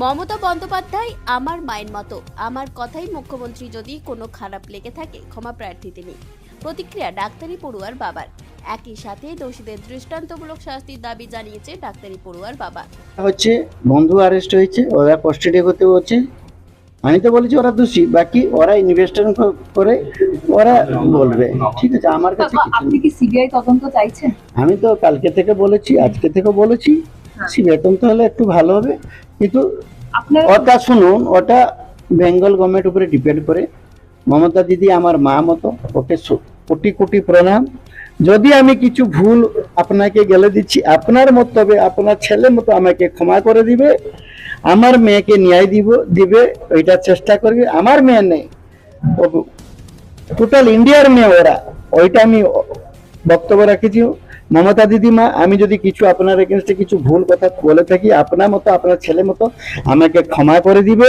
মমতা বন্দ্যোপাধ্যায় আমার মায়ের মতো। আমার কথাই মুখ্যমন্ত্রী যদি কোনো খারাপ লেগে থাকে ক্ষমা প্রার্থী তিনি প্রতিক্রিয়া ডাক্তারি পড়ুয়ার বাবার। একই সাথে দোষীদের দৃষ্টান্তমূলক শাস্তির দাবি জানিয়েছে ডাক্তারি পড়ুয়ার বাবা। হচ্ছে বন্ধু অ্যারেস্ট হয়েছে ওরা কস্টাডি করতে হচ্ছে আমি তো বলেছি ওরা দোষী বাকি ওরা ইনভেস্টিগেশন করে ওরা বলবে। ঠিক আছে আমার কাছে আপনি কি সিবিআই তদন্ত চাইছেন? আমি তো কালকে থেকে বলেছি আজকে থেকে বলেছি। হ্যাঁ। বেতন তো হলে একটু ভালো হবে। কিন্তু ওটা শুনুন ওটা বেঙ্গল গভর্নমেন্ট উপরে ডিপেন্ড করে। মমতা দিদি আমার মা মতো ওকে কোটি কোটি প্রণাম। যদি আমি কিছু ভুল আপনাকে গেলে দিচ্ছি আপনার মতো হবে আপনার ছেলে মতো আমাকে ক্ষমা করে দিবে আমার মেয়েকে ন্যায় দিব দিবে ওইটা চেষ্টা করবে। আমার মেয়ে নেই। টোটাল ইন্ডিয়ার মেয়ে ওরা। ওইটা আমি বক্তব্য রাখেছি। মমতা দিদিমা আমি যদি কিছু আপনার এগেনস্টে কিছু ভুল কথা বলে থাকি আপনার মতো আপনার ছেলে মতো আমাকে ক্ষমা করে দিবে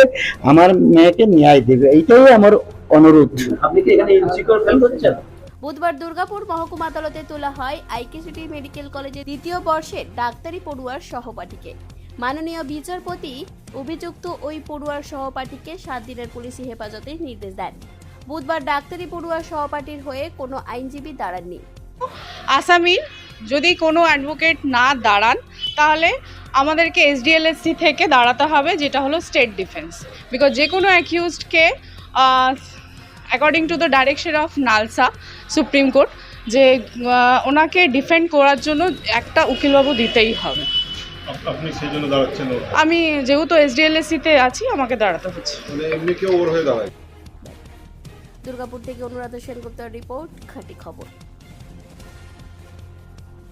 আমার মেয়েকে ন্যায় দিবে। এইটাই আমার অনুরোধ। আপনি কি এখানে ইনসিকিউর ফিল করছেন? বুধবার দুর্গাপুর মহকুমা আদালতে তোলা হয় আইকেসিটি মেডিকেল কলেজের দ্বিতীয় বর্ষের ডাক্তারি পড়ুয়ার সহপাঠীকে। মাননীয় বিচারপতি অভিযুক্ত ওই পড়ুয়ার সহপাঠীকে সাত দিনের পুলিশি হেফাজতের নির্দেশ দেন। বুধবার ডাক্তারি পড়ুয়ার সহপাঠীর হয়ে কোনো আইনজীবী দাঁড়াননি। আসামির যদি কোনো অ্যাডভোকেট না দাঁড়ান তাহলে আমাদেরকে এসডিএলএসসি থেকে দাঁড়াতে হবে যেটা হলো স্টেট ডিফেন্স বিকজ যে কোনো অ্যাকিউজডকে according to the direction of NALSA supreme court যে ওনাকে ডিফেন্ড করার জন্য একটা উকিলবাবু দিতেই হবে। আমি যেহেতু এসডিএলএসসিতে আছি আমাকে দাঁড়াতে হচ্ছে। মানে হয়ে দুর্গাপুর থেকে অনুরাধা সেনগুপ্তের রিপোর্ট খাঁটি খবর।